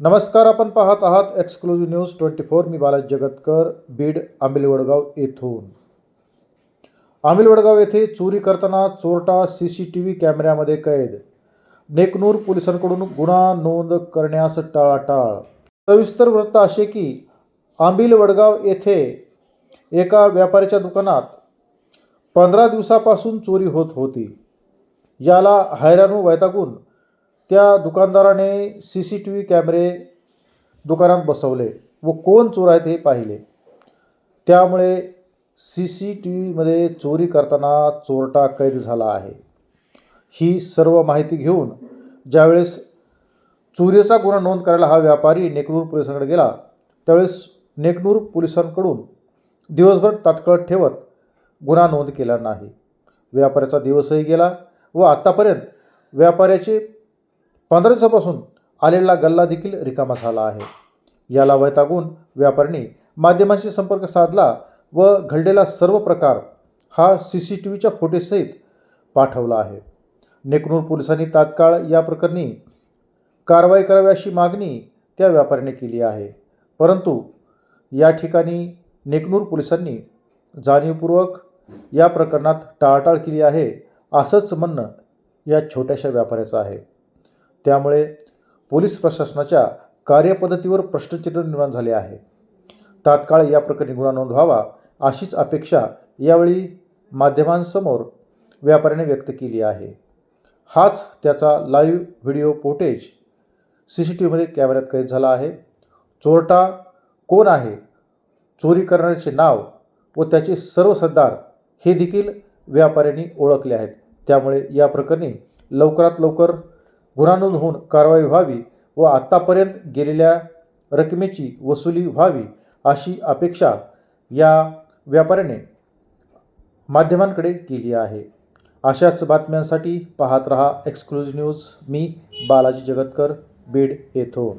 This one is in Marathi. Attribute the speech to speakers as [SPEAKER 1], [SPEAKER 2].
[SPEAKER 1] नमस्कार आपण पाहत आहात एक्सक्लुझिव्ह न्यूज ट्वेंटी फोर मी बालाजी जगतकर बीड आंबिलवडगाव येथून. आंबिलवडगाव येथे चोरी करताना चोरटा सी सी टी व्ही कॅमेऱ्यामध्ये कैद. नेकनूर पोलिसांकडून गुन्हा नोंद करण्यास टाळाटाळ. सविस्तर वृत्त असे की आंबिल वडगाव येथे एका व्यापाऱ्याच्या दुकानात पंधरा दिवसापासून चोरी होत होती. याला हैराणू वैतागून त्या दुकानदाराने सी सी टी व्ही कॅमेरे दुकानात बसवले व कोण चोर आहेत हे पाहिले. त्यामुळे सी सी टी व्हीमध्ये चोरी करताना चोरटा कैद झाला आहे. ही सर्व माहिती घेऊन ज्यावेळेस चोरीचा गुन्हा नोंद करायला हा व्यापारी नेकनूर पोलिसांकडे गेला त्यावेळेस नेकनूर पोलिसांकडून दिवसभर ताटकळत ठेवत गुन्हा नोंद केला नाही. व्यापाऱ्याचा दिवसही गेला व आत्तापर्यंत व्यापाऱ्याचे पंधरा दिवसापासून आलेला गल्ला देखील रिकामा झाला आहे. याला वैतागून व्यापाऱ्यांनी माध्यमांशी संपर्क साधला व घडलेला सर्व प्रकार हा सी सी टी व्हीच्या फोटेसहित पाठवला आहे. नेकनूर पोलिसांनी तात्काळ या प्रकरणी कारवाई करावी अशी मागणी त्या व्यापाऱ्याने केली आहे. परंतु या ठिकाणी नेकनूर पोलिसांनी जाणीवपूर्वक या प्रकरणात टाळाटाळ केली आहे असंच म्हणणं या छोट्याशा व्यापाऱ्याचं आहे. त्यामुळे पोलीस प्रशासनाच्या कार्यपद्धतीवर प्रश्नचिन्ह निर्माण झाले आहे. तात्काळ या प्रकरणी गुन्हा नोंद व्हावा अशीच अपेक्षा यावेळी माध्यमांसमोर व्यापाऱ्याने व्यक्त केली आहे. हाच त्याचा live video footage C C T व्हीमध्ये कॅमेऱ्यात कैद झाला आहे. चोरटा कोण आहे? चोरी करणाऱ्याचे नाव व त्याचे सर्व सरदार हे देखील व्यापाऱ्यांनी ओळखले आहेत. त्यामुळे या प्रकरणी लवकरात लवकर गुन्हा नोंद होऊन कारवाई व्हावी व आत्तापर्यंत गेलेल्या रकमेची वसुली व्हावी अशी अपेक्षा या व्यापाऱ्याने माध्यमांकडे केली आहे. अशाच बातम्यांसाठी पाहत रहा एक्सक्लुझिव्ह न्यूज मी बालाजी जगतकर बीड येथून.